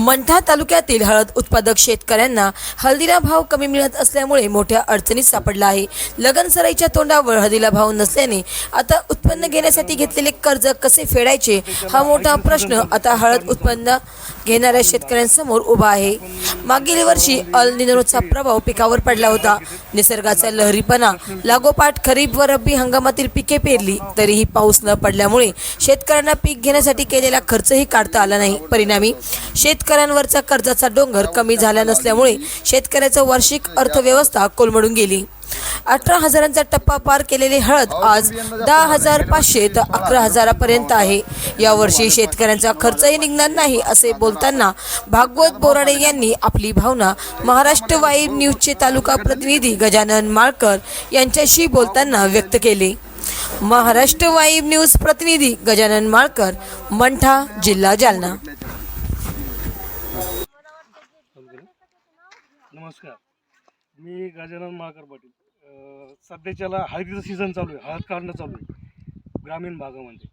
मंठा तालुक्यातील हळद उत्पादक शेतकऱ्यांना हळदीला भाव कमी मिळत असल्यामुळे मोठ्या अडचणीत सापडला आहे. लगनसराईच्या तोंडावर हळदीला भाव नसल्याने आता उत्पन्न घेण्यासाठी घेतलेले कर्ज कसे फेडायचे हा मोठा प्रश्न आता हळद उत्पन्न घेणाऱ्या शेतकऱ्यांसमोर उभा आहे. मागील वर्षी अल निनोचा प्रभाव पिकावर पडला होता. निसर्गाचा लहरीपणा लागोपाठ खरीप व रब्बी हंगामातील पिके पेरली तरीही पाऊस न पडल्यामुळे शेतकऱ्यांना पीक घेण्यासाठी केलेला खर्चही काढता आला नाही. परिणामी शेतकऱ्यांवरचा कर्जाचा डोंगर कमी झाला नसल्यामुळे शेतकऱ्याचं वार्षिक अर्थव्यवस्था कोलमडून गेली. अठरा हजारांचा टप्पा पार केलेली हळद आज दहा हजार पाचशे तर अकरा हजारापर्यंत आहे. यावर्षी शेतकऱ्यांचा खर्चही निघणार नाही असे बोलताना भागवत बोराडे यांनी आपली भावना महाराष्ट्र वाईब न्यूजचे तालुका प्रतिनिधी गजानन माळकर यांच्याशी बोलताना व्यक्त केली. महाराष्ट्र वाईब न्यूज प्रतिनिधी गजानन माळकर मंठा जिल्हा जालना. नमस्कार. मी गजानन माळकर पाटील. सध्याच्याला हळदीचं सीझन चालू आहे हळद काढणं चालू आहे ग्रामीण भागामध्ये.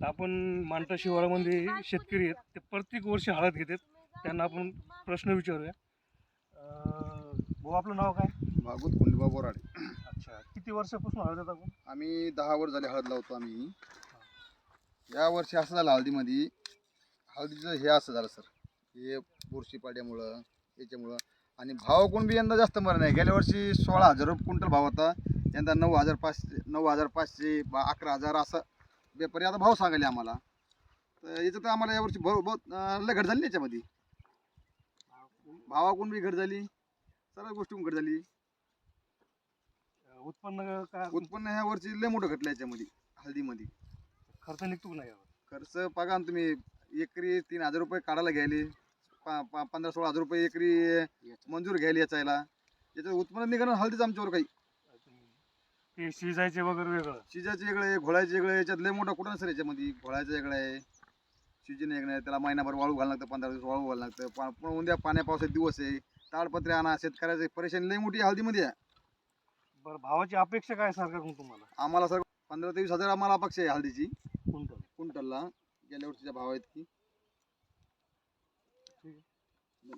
तर आपण मांडा शिवारामध्ये शेतकरी आहेत ते प्रत्येक वर्षी हळद घेतात. त्यांना आपण प्रश्न विचारूया. भाऊ आपलं नाव काय? भागवत कुंडबा बोराडे. अच्छा किती वर्षापासून हळद येतात आपण? आम्ही दहा वर झाले हळद लावतो आम्ही. या वर्षी असं झालं हळदीमध्ये. हळदीचं हे असं झालं सर. हे बुरशी पाड्यामुळं याच्यामुळं आणि भाव कोण बी यंदा जास्त मर नाही. गेल्या वर्षी सोळा हजार रुपये क्विंटल भाव होता. यंदा नऊ हजार पाचशे नऊ हजार पाचशे बा अकरा हजार असं व्यापारी आता भाव सांगायले आम्हाला. तर याचं तर आम्हाला यावर्षी भाव बहुत लय घट झाली याच्यामध्ये. भावाकडून बी घट झाली सर्व गोष्टी घट झाली. उत्पन्न काय उत्पन्न ह्या वर्षी लय मोठं घटलं याच्यामध्ये हळदीमध्ये. खर्च निघतो नाही खर्च बघा ना तुम्ही एकरी तीन हजार रुपये काढायला घ्यायले पा- पा- पंधरा सोळा हजार रुपये एकरी मंजूर घ्यायला याचायला. याचं उत्पन्न निघणं हळदीच आमच्यावर काही. ते शिजायचे वगैरे वेगळं. शिजाचे वेगळे आहे घोळायचे वेगळे आहे, याच्यात लय मोठा कुठं सर याच्यामध्ये? घोळायचं वेगळं आहे शिजन वेगळं आहे त्याला महिनाभर वाळू घालायला लागतं पंधरा दिवस वाळू घालायला लागतं. पा- पुन्हा उद्या पाण्या पावसाचे दिवस आहे ताडपत्रे आणा शेतकऱ्याचे परेशानी लय मोठी हळदीमध्ये आहे. बरं भावाची अपेक्षा काय सरकारकडून तुम्हाला? आम्हाला सर पंधरा ते वीस हजार आम्हाला अपेक्षा आहे हळदीची. क्विंटल क्विंटलला गेल्या वर्षीच्या भाव आहेत की. ठीक है